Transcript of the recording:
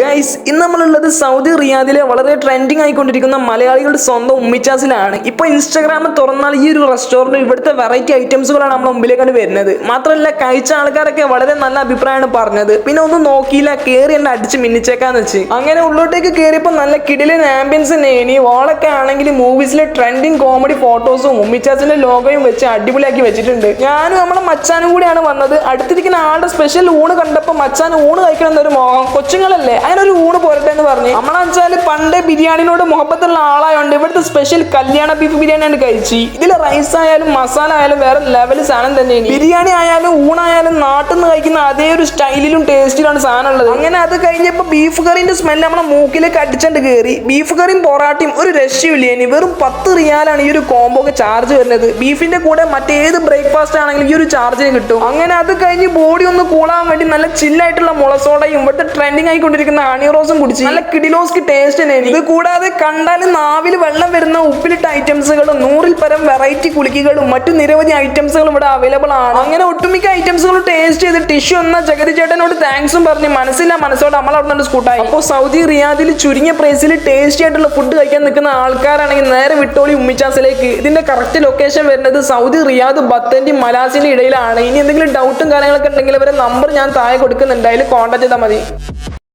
Guys ഇന്ന് നമ്മളുള്ളത് Saudi റിയാദിലെ വളരെ ട്രെൻഡിങ് ആയിക്കൊണ്ടിരിക്കുന്ന മലയാളികളുടെ സ്വന്തം ഉമ്മിച്ചാസിലാണ്. ഇപ്പൊ ഇൻസ്റ്റാഗ്രാമിൽ തുറന്നാൽ ഈ ഒരു റെസ്റ്റോറന്റ് ഇവിടുത്തെ വെറൈറ്റി ഐറ്റംസുകളാണ് നമ്മുടെ മുമ്പിലേക്കാണ് വരുന്നത്. മാത്രമല്ല കഴിച്ച ആൾക്കാരൊക്കെ വളരെ നല്ല അഭിപ്രായമാണ് പറഞ്ഞത്. പിന്നെ ഒന്നും നോക്കിയില്ല കയറി എന്നെ അടിച്ച് മിന്നിച്ചേക്കാന്ന് വെച്ച്. അങ്ങനെ ഉള്ളോട്ടേക്ക് കയറിയപ്പോൾ നല്ല കിടിലൻ ആംബിയൻസ് നേനി വാളൊക്കെ ആണെങ്കിൽ മൂവീസിലെ ട്രെൻഡിങ് കോമഡി ഫോട്ടോസും ഉമ്മിച്ചാസിന്റെ ലോഗോയും വെച്ച് അടിപൊളിയാക്കി വെച്ചിട്ടുണ്ട്. ഞാനും നമ്മളെ മച്ചാനും കൂടിയാണ് വന്നത്. അടുത്തിരിക്കുന്ന ആളുടെ സ്പെഷ്യൽ ഊണ് കണ്ടപ്പോൾ മച്ചാൻ ഊണ് കഴിക്കണം എന്നൊരു മോഹം. കൊച്ചുങ്ങളല്ലേ? അതിനൊരു ഊണ് പോരട്ടെ എന്ന് പറഞ്ഞു നമ്മളെച്ചാൽ പണ്ട് ബിരിയാണിനോട് മുഹബത്തുള്ള ആളായതുകൊണ്ട് ഇവിടുത്തെ സ്പെഷ്യൽ കല്യാണ ബീഫ് ബിരിയാണി ആണ് കഴിച്ച് ഇതിൽ റൈസ് ആയാലും മസാല ആയാലും വേറെ ലെവൽ സാധനം തന്നെയാണ് ബിരിയാണി ആയാലും ഊണായാലും നാട്ടിൽ നിന്ന് കഴിക്കുന്ന അതേ ഒരു സ്റ്റൈലിലും ടേസ്റ്റിലാണ് സാധനം ഉള്ളത് അങ്ങനെ അത് കഴിഞ്ഞപ്പോൾ ബീഫ് കറിന്റെ സ്മെല്ല് നമ്മളെ മൂക്കിലേക്ക് അടിച്ചണ്ട് കയറി ബീഫ് കറിയും പൊറാട്ടയും ഒരു രക്ഷയില്ല ഇനി. വെറും പത്ത് റിയാലാണ് ഈ ഒരു കോംബോക്ക് ചാർജ് വരുന്നത്. ബീഫിന്റെ കൂടെ മറ്റേത് ബ്രേക്ക്ഫാസ്റ്റ് ആണെങ്കിലും ഈ ഒരു ചാർജ് കിട്ടും. അങ്ങനെ അത് കഴിഞ്ഞ് ബോഡി ഒന്ന് കൂളാൻ വേണ്ടി നല്ല ചില്ലായിട്ടുള്ള മുളസോടയും ഇവിടുത്തെ ട്രെൻഡിങ് ആയിക്കൊണ്ടിരിക്കുന്ന ഹണി റോസും കുടിച്ച്. നല്ല കിഡിലോസ്ക്ക് ടേസ്റ്റ് തന്നെ ഇത് കൂടാതെ കണ്ടാൽ നാവിൽ വെള്ളം വരുന്ന ഉപ്പിലിട്ട ഐറ്റംസുകളും നൂറിൽ പരം വെറൈറ്റി കുളിക്കുകളും മറ്റു നിരവധി ഐറ്റംസുകളും ഇവിടെ അവൈലബിൾ ആണ്. അങ്ങനെ ഒട്ടുമിക്ക ഐറ്റംസുകൾ ടേസ്റ്റ് ചെയ്ത് ടിഷ്യൂ എന്ന ജഗതി ചേട്ടനോട് താങ്ക്സും പറഞ്ഞ് മനസ്സില്ല മനസ്സോടെ നമ്മൾ അവിടെ നിന്ന് സ്കൂട്ടായി അപ്പോൾ സൗദി റിയാദിൽ ചുരുങ്ങിയ പ്രൈസിൽ ടേസ്റ്റി ആയിട്ടുള്ള ഫുഡ് കഴിക്കാൻ നിൽക്കുന്ന ആൾക്കാരാണെങ്കിൽ നേരെ വിട്ടോളി ഉമ്മിച്ചാസിലേക്ക്. ഇതിന്റെ കറക്റ്റ് ലൊക്കേഷൻ വരുന്നത് സൗദി റിയാദ് ബത്തന്റെ മലാസിന്റെ ഇടയിലാണ്. ഇനി എന്തെങ്കിലും ഡൗട്ടും കാര്യങ്ങളൊക്കെ ഉണ്ടെങ്കിൽ അവരെ നമ്പർ ഞാൻ താഴെ കൊടുക്കുന്നുണ്ട്. അതിൽ കോൺടാക്ട് ചെയ്താൽ മതി.